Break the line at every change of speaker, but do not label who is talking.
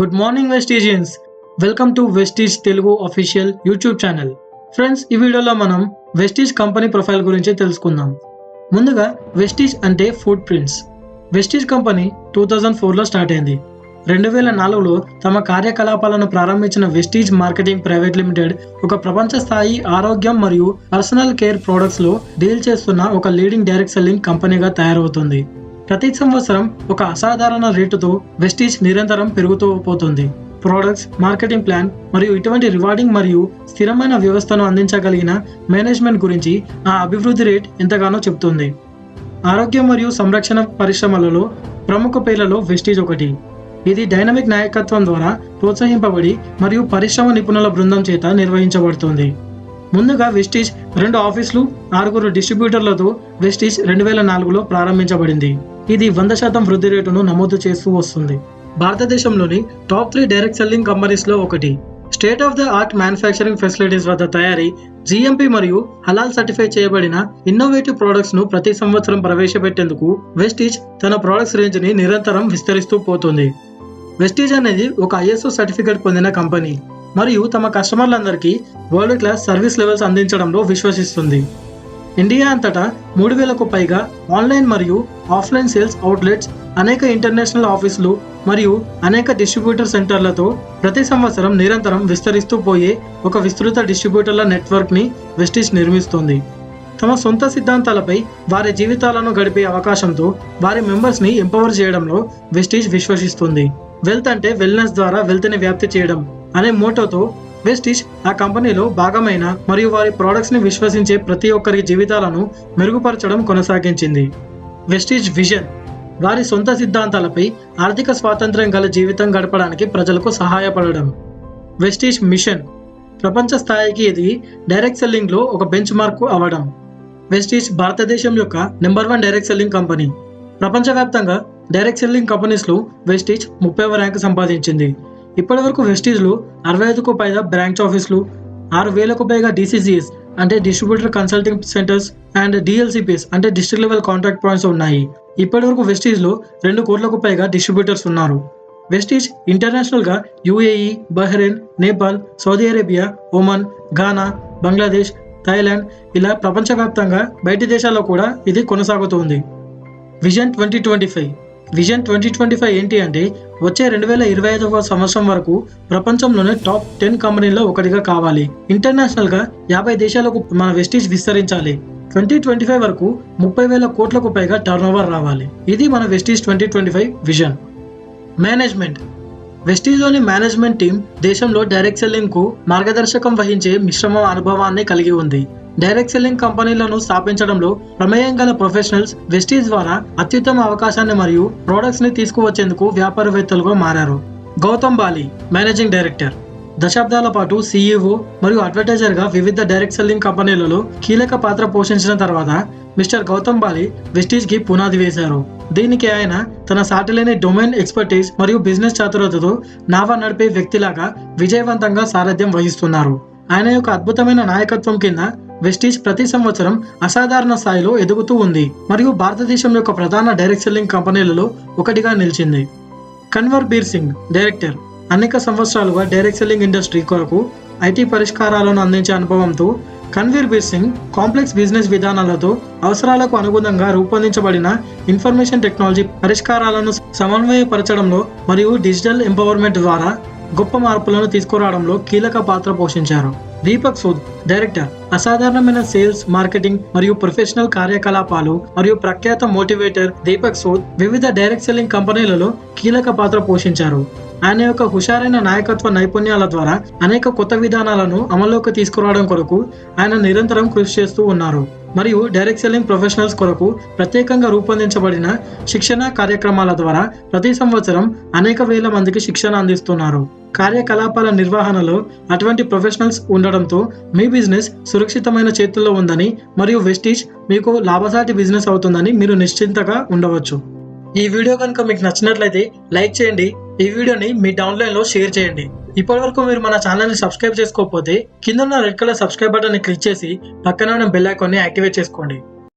Good morning Vestigians welcome to Vestige Telugu official YouTube channel friends ఈ వీడియోలో మనం Vestige company profile గురించి తెలుసుకుందాం. ముందుగా వెస్టీజ్ అంటే footprints Vestige company two thousand ఫోర్లో స్టార్ట్ అయింది. రెండు వేల నాలుగులో తమ కార్యకలాపాలను ప్రారంభించిన వెస్టీజ్ మార్కెటింగ్ ప్రైవేట్ లిమిటెడ్ ఒక ప్రపంచ స్థాయి ఆరోగ్యం మరియు పర్సనల్ కేర్ ప్రోడక్ట్స్లో డీల్ చేస్తున్న ఒక లీడింగ్ డైరెక్ట్ సెల్లింగ్ కంపెనీగా తయారవుతుంది. ప్రతి సంవత్సరం ఒక అసాధారణ రేటుతో వెస్టీజ్ నిరంతరం పెరుగుతూ పోతుంది. ప్రోడక్ట్స్ మార్కెటింగ్ ప్లాన్ మరియు ఇటువంటి రివార్డింగ్ మరియు స్థిరమైన వ్యవస్థను అందించగలిగిన మేనేజ్మెంట్ గురించి ఆ అభివృద్ధి రేట్ ఎంతగానో చెబుతుంది. ఆరోగ్యం మరియు సంరక్షణ పరిశ్రమలలో ప్రముఖ పేర్లలో వెస్టీజ్ ఒకటి. ఇది డైనమిక్ నాయకత్వం ద్వారా ప్రోత్సహింపబడి మరియు పరిశ్రమ నిపుణుల బృందం చేత నిర్వహించబడుతుంది. ముందుగా వెస్టీజ్ రెండు ఆఫీసులు ఆరుగురు డిస్ట్రిబ్యూటర్లతో వెస్టీజ్ రెండు వేల నాలుగులో ప్రారంభించబడింది. ఇది వంద శాతం వృద్ధి రేటును నమోదు చేస్తూ వస్తుంది. భారతదేశంలోని టాప్ త్రీ డైరెక్ట్ సెల్లింగ్ కంపెనీస్లో ఒకటి. State of the art manufacturing facilities వద్ద తయారీ జిఎంపి మరియు హలాల్ సర్టిఫై చేయబడిన ఇన్నోవేటివ్ ప్రొడక్ట్స్ను ప్రతి సంవత్సరం ప్రవేశపెట్టేందుకు వెస్టీజ్ తన ప్రొడక్ట్స్ రేంజ్ని నిరంతరం విస్తరిస్తూ పోతుంది. వెస్టీజ్ అనేది ఒక ఐఎస్ఓ సర్టిఫికేట్ పొందిన కంపెనీ మరియు తమ కస్టమర్లందరికీ వరల్డ్ క్లాస్ సర్వీస్ లెవెల్స్ అందించడంలో విశ్వసిస్తుంది. ఇండియా అంతటా మూడు వేలకు పైగా ఆన్లైన్ మరియు ఆఫ్లైన్ సేల్స్ అవుట్లెట్స్ అనేక ఇంటర్నేషనల్ ఆఫీసులు మరియు అనేక డిస్ట్రిబ్యూటర్ సెంటర్లతో ప్రతి సంవత్సరం నిరంతరం విస్తరిస్తూ పోయే ఒక విస్తృత డిస్ట్రిబ్యూటర్ల నెట్వర్క్ని వెస్టిజ్ నిర్మిస్తుంది. తమ సొంత సిద్ధాంతాలపై వారి జీవితాలను గడిపే అవకాశంతో వారి మెంబర్స్ని ఎంపవర్ చేయడంలో వెస్టీజ్ విశ్వసిస్తుంది. వెల్త్ అంటే వెల్నెస్ ద్వారా వెల్త్ని వ్యాప్తి చేయడం అనే మోటోతో వెస్టిష్ ఆ కంపెనీలో భాగమైన మరియు వారి ప్రోడక్ట్స్ని విశ్వసించే ప్రతి ఒక్కరి జీవితాలను మెరుగుపరచడం కొనసాగించింది. వెస్టిజ్ విజన్ వారి సొంత సిద్ధాంతాలపై ఆర్థిక స్వాతంత్ర్యం గల జీవితం గడపడానికి ప్రజలకు సహాయపడడం. వెస్టీజ్ మిషన్ ప్రపంచ స్థాయికి ఇది డైరెక్ట్ సెల్లింగ్లో ఒక బెంచ్ మార్క్ అవ్వడం వెస్టిజ్ భారతదేశం యొక్క number one direct selling company ప్రపంచవ్యాప్తంగా డైరెక్ట్ సెల్లింగ్ కంపెనీస్లో వెస్టిజ్ ముప్పైవ ర్యాంక్ సంపాదించింది. ఇప్పటి వరకు వెస్టీజ్లో అరవై ఐదుకు పైగా బ్రాంచ్ ఆఫీసులు ఆరు వేలకు పైగా డిసిసిఎస్ అంటే distributor consulting centres and DLCPs అంటే డిస్ట్రిక్ట్ లెవెల్ కాంట్రాక్ట్ పాయింట్స్ ఉన్నాయి. ఇప్పటి వరకు వెస్టీజ్లో రెండు కోట్లకు పైగా డిస్ట్రిబ్యూటర్స్ ఉన్నారు. Vestige ఇంటర్నేషనల్గా UAE Bahrain Nepal Saudi Arabia Oman Ghana Bangladesh Thailand ఇలా ప్రపంచవ్యాప్తంగా బయటి దేశాల్లో కూడా ఇది కొనసాగుతుంది. Vision twenty twenty five vision twenty twenty five ఏంటి అంటే వచ్చే రెండు వేల ఇరవై ఐదవ సంవత్సరం వరకు ప్రపంచంలోనే టాప్ టెన్ కంపెనీల్లో ఒకటిగా కావాలి. ఇంటర్నేషనల్గా యాభై దేశాలకు మన వెస్టీజ్ విస్తరించాలి. ట్వంటీ ట్వంటీ ఫైవ్ వరకు ముప్పై వేల కోట్లకు పైగా టర్న్ ఓవర్ రావాలి. ఇది మన Vestige twenty twenty five vision. Management. వెస్టీజ్లోని management team దేశంలో డైరెక్ట్ సెల్లింగ్కు మార్గదర్శకం వహించే మిశ్రమ అనుభవాన్ని కలిగి ఉంది. డైరెక్ట్ సెల్లింగ్ కంపెనీలను స్థాపించడంలో ప్రమేయం గల ప్రొఫెషనల్స్ వెస్టీజ్ ద్వారా అత్యుత్తమ అవకాశాన్ని మరియు ప్రోడక్ట్స్ని తీసుకువచ్చేందుకు వ్యాపారవేత్తలుగా మారారు. Gautam Bali managing director. దశాబ్దాల పాటు సీఈఓ మరియు అడ్వర్టైజర్గా వివిధ డైరెక్ట్ సెల్లింగ్ కంపెనీలలో కీలక పాత్ర పోషించిన తర్వాత మిస్టర్ గౌతమ్ బాలి వెస్టీజ్కి పునాది వేశారు. దీనికి ఆయన తన సాటిలేని డొమైన్ ఎక్స్పర్టీస్ మరియు బిజినెస్ చాతురతతో నావా నడిపే వ్యక్తిలాగా విజయవంతంగా సారథ్యం వహిస్తున్నారు. ఆయన యొక్క అద్భుతమైన నాయకత్వం కింద వెస్టీజ్ ప్రతి సంవత్సరం అసాధారణ స్థాయిలో ఎదుగుతూ ఉంది మరియు భారతదేశం యొక్క ప్రధాన డైరెక్ట్ సెల్లింగ్ కంపెనీలలో ఒకటిగా నిలిచింది. కన్వర్ బీర్ సింగ్ డైరెక్టర్ అనేక సంవత్సరాలుగా డైరెక్ట్ సెల్లింగ్ ఇండస్ట్రీ కొరకు ఐటీ పరిష్కారాలను అందించే అనుభవంతో కన్వీర్ బీర్ సింగ్ కాంప్లెక్స్ బిజినెస్ విధానాలతో అవసరాలకు అనుగుణంగా రూపొందించబడిన ఇన్ఫర్మేషన్ టెక్నాలజీ పరిష్కారాలను సమన్వయపరచడంలో మరియు డిజిటల్ ఎంపవర్మెంట్ ద్వారా గొప్ప మార్పులను తీసుకురావడంలో కీలక పాత్ర పోషించారు. దీపక్ సూద్ డైరెక్టర్ అసాధారణమైన సేల్స్ మార్కెటింగ్ మరియు ప్రొఫెషనల్ కార్యకలాపాలు మరియు ప్రఖ్యాత మోటివేటర్ దీపక్ సూద్ వివిధ డైరెక్ట్ సెల్లింగ్ కంపెనీలలో కీలక పాత్ర పోషించారు. ఆయన యొక్క హుషారైన నాయకత్వ నైపుణ్యాల ద్వారా అనేక కొత్త విధానాలను అమల్లోకి తీసుకురావడం కొరకు ఆయన నిరంతరం కృషి చేస్తూ ఉన్నారు. మరియు డైరెక్ట్ సెల్లింగ్ ప్రొఫెషనల్స్ కొరకు ప్రత్యేకంగా రూపొందించబడిన శిక్షణ కార్యక్రమాల ద్వారా ప్రతి సంవత్సరం అనేక వేల మందికి శిక్షణ అందిస్తున్నారు. కార్యకలాపాల నిర్వహణలో అటువంటి ప్రొఫెషనల్స్ ఉండడంతో మీ బిజినెస్ సురక్షితమైన చేతుల్లో ఉందని మరియు వెస్టీజ్ మీకు లాభసాటి బిజినెస్ అవుతుందని మీరు నిశ్చింతగా ఉండవచ్చు. ఈ వీడియో కనుక మీకు నచ్చినట్లయితే లైక్ చేయండి ఈ వీడియోని మీ డౌన్లైన్లో షేర్ చేయండి. ఇప్పటి వరకు మీరు మన ఛానల్ని సబ్స్క్రైబ్ చేసుకోకపోతే కింద ఉన్న red colour subscribe button click చేసి పక్కన ఉన్న బెల్ ఐకాన్ని యాక్టివేట్ చేసుకోండి.